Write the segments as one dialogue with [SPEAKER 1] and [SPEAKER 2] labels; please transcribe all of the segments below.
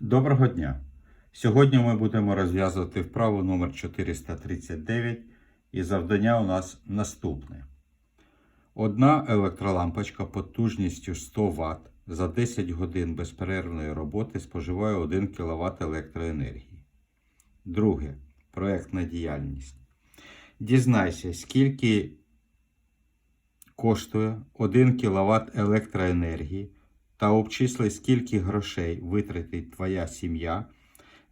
[SPEAKER 1] Доброго дня! Сьогодні ми будемо розв'язувати вправу номер 439 і завдання у нас наступне. Одна електролампочка потужністю 100 Вт за 10 годин безперервної роботи споживає 1 кВт електроенергії. Друге. Проектна діяльність. Дізнайся, скільки коштує 1 кВт електроенергії та обчисли, скільки грошей витратить твоя сім'я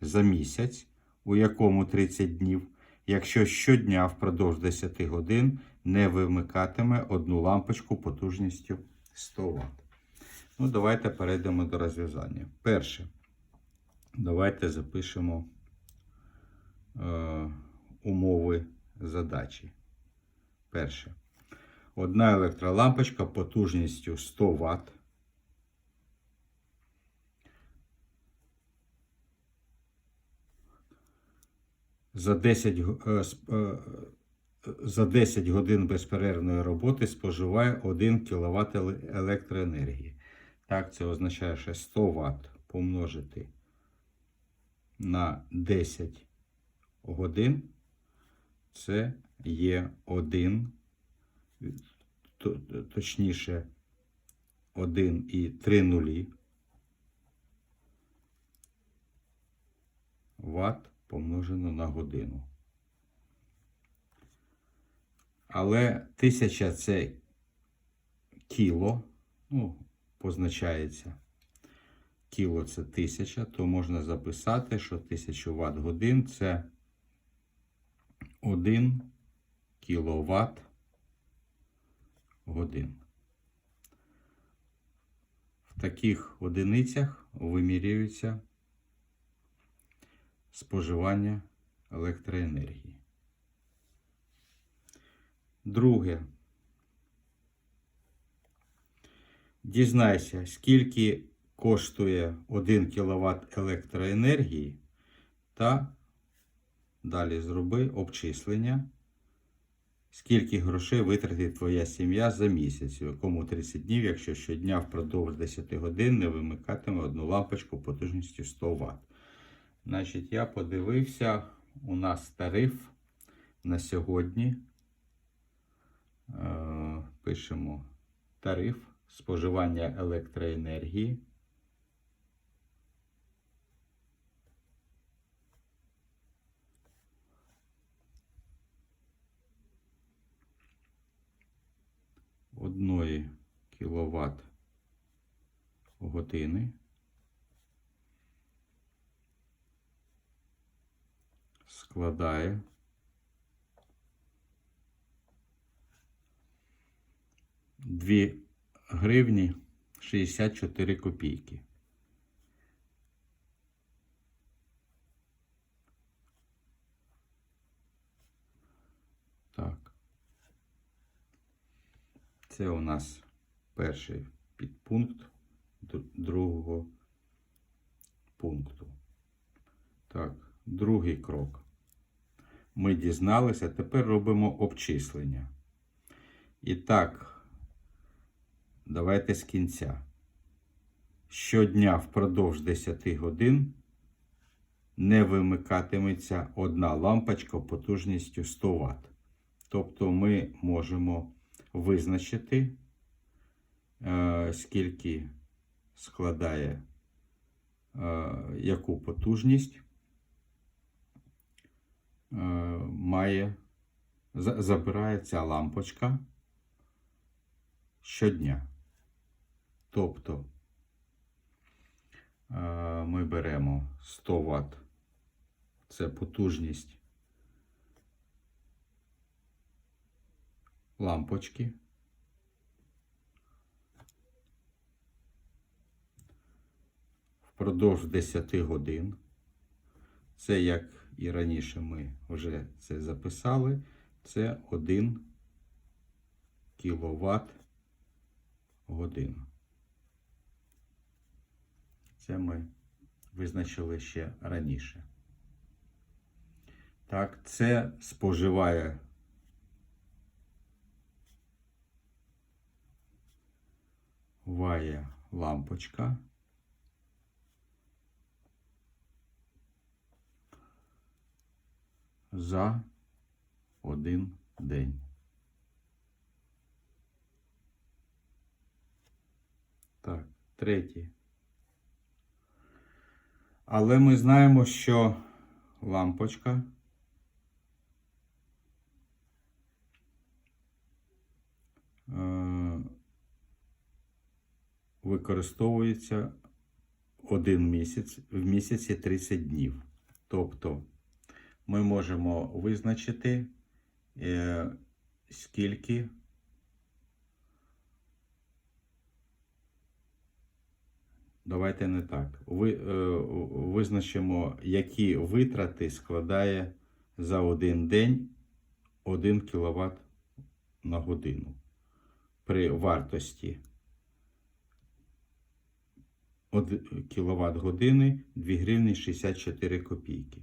[SPEAKER 1] за місяць, у якому 30 днів, якщо щодня впродовж 10 годин не вимикатиме одну лампочку потужністю 100 Вт. Ну, давайте перейдемо до розв'язання. Перше, давайте запишемо е, умови задачі. Перше. Одна електролампочка потужністю 100 Вт. За 10, г- е, сп- е, за 10 годин безперервної роботи споживає 1 кВт електроенергії. Так, це означає, що 100 Вт помножити на 10 годин. Це є 1, точніше 1 і 3 нулі. Вт помножено на годину. Але тисяча це кіло, ну, позначається. Кіло це тисяча, то можна записати, що 1000 Вт годин це 1 кВт годин. В таких одиницях вимірюється споживання електроенергії. Друге. Дізнайся, скільки коштує 1 кВт електроенергії та далі зроби обчислення, скільки грошей витратить твоя сім'я за місяць, у якому 30 днів, якщо щодня впродовж 10 годин не вимикатиме одну лампочку потужністю 100 Вт. Значить, я подивився, у нас тариф на сьогодні. Е, пишемо тариф споживання електроенергії. Одної кіловат години. Складає дві гривні 64 копійки. Так. Це у нас перший підпункт другого пункту. Так, другий крок. Ми дізналися, тепер робимо обчислення. І так, давайте з кінця. Щодня впродовж 10 годин не вимикатиметься одна лампочка потужністю 100 Вт. Тобто ми можемо визначити, е, скільки складає е, яку потужність має, забирає ця лампочка щодня. Тобто е, ми беремо 100 Вт, це потужність лампочки. Впродовж 10 годин. Це, як і раніше ми вже це записали, це 1 кВт годину. Це ми визначили ще раніше. Так, це споживає ває лампочка. За один день. Так, третє. Але ми знаємо, що лампочка е, використовується один місяць в місяці 30 днів. Тобто ми можемо визначити, е, скільки Давайте не так. Ви, е, визначимо, які витрати складає за один день 1 кВт на годину при вартості кВт години 2 гривні 64 копійки.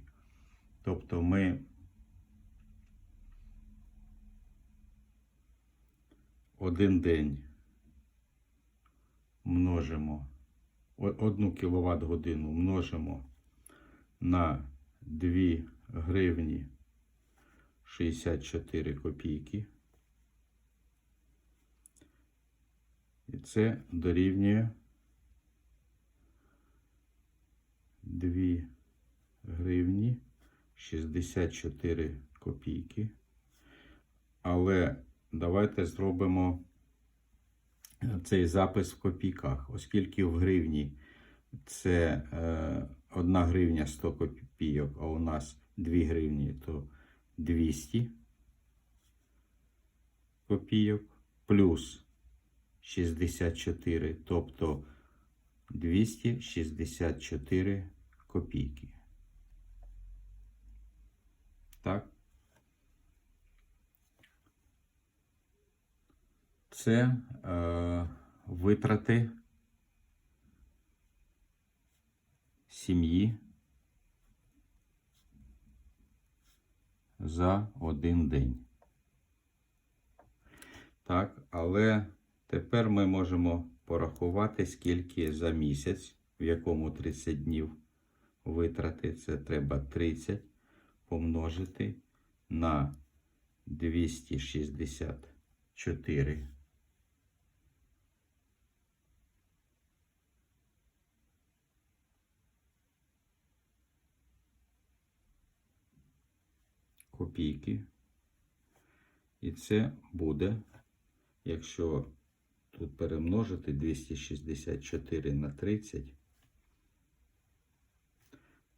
[SPEAKER 1] Тобто ми один день множимо 1 кВт годину множимо на 2 гривні 64 копійки. І це дорівнює 2 гривні 64 копійки. Але давайте зробимо цей запис в копійках, оскільки в гривні це е, 1 гривня 100 копійок, а у нас 2 гривні, то 200 копійок плюс 64, тобто 264 копійки. Так. Це е, витрати сім'ї за один день. Так, але тепер ми можемо порахувати, скільки за місяць, в якому 30 днів витрати. Це треба 30 помножити на 264. копійки. І це буде, якщо тут перемножити 264 на 30.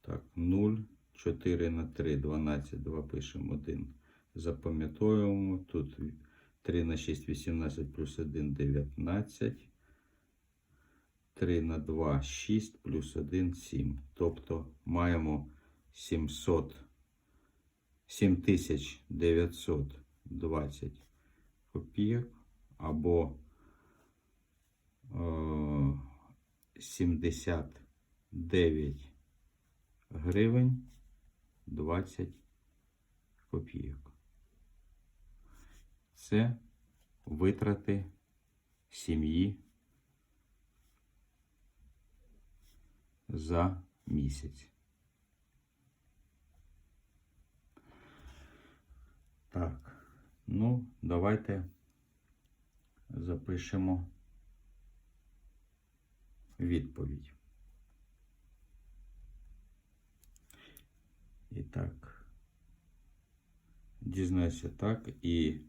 [SPEAKER 1] Так, 0, 4 на 3, 12, 2 пишемо 1. Запам'ятовуємо. Тут 3 на 6, 18 плюс 1, 19. 3 на 2, 6 плюс 1, 7. Тобто маємо 700 7920 копійок або е, 79 гривень 20 копійок. Це витрати сім'ї за місяць. Так, ну, давайте запишемо відповідь. І так, дізнайся так. І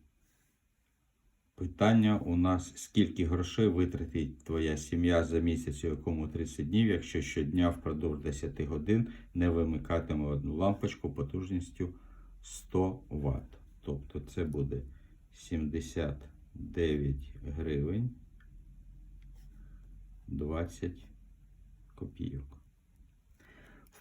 [SPEAKER 1] питання у нас, скільки грошей витратить твоя сім'я за місяць, у якому 30 днів, якщо щодня впродовж 10 годин не вимикатиме одну лампочку потужністю 100 Вт. Тобто це буде 79 гривень 20 копійок.